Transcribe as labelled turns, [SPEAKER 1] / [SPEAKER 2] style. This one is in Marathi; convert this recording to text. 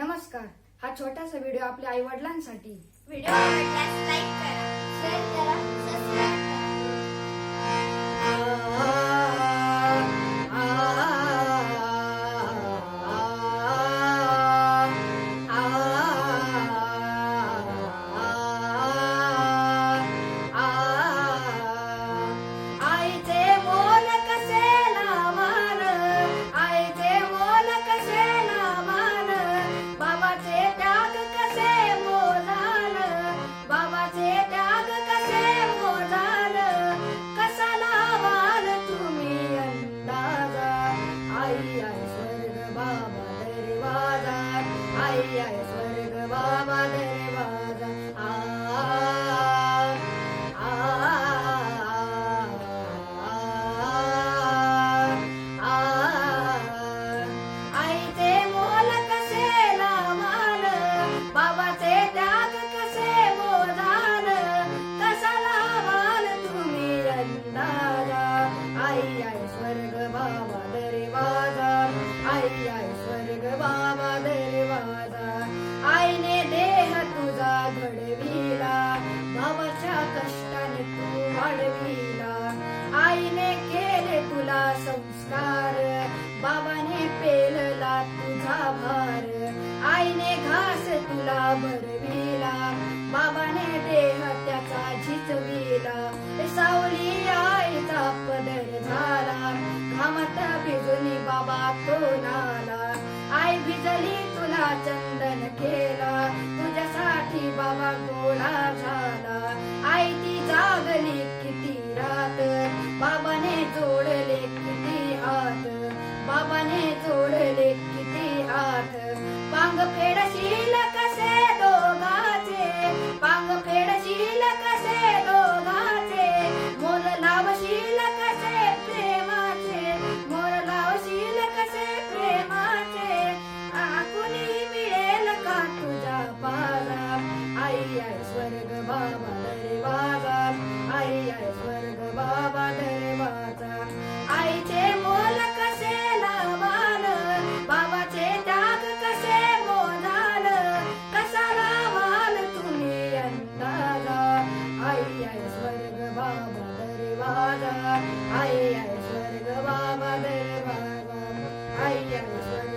[SPEAKER 1] नमस्कार. हा छोटासा व्हिडिओ आपल्या आई वडिलांसाठी
[SPEAKER 2] व्हिडिओ आवडल्यास लाईक
[SPEAKER 1] आई वाढविला आईने केले तुला संस्कार. बाबाने पेलला तुझा भार. आईने घास तुला भरविला. बाबाने देह त्याचा झिजविला. सावली आईचा पदर झाला. घामात भिजली बाबा तो नाला. आई भिजली तुला चंदन केला. तुझ्यासाठी बाबा गोळा झाला. आई ती जागली मने जोडले किती हात swear to I swear to God, I swear to God,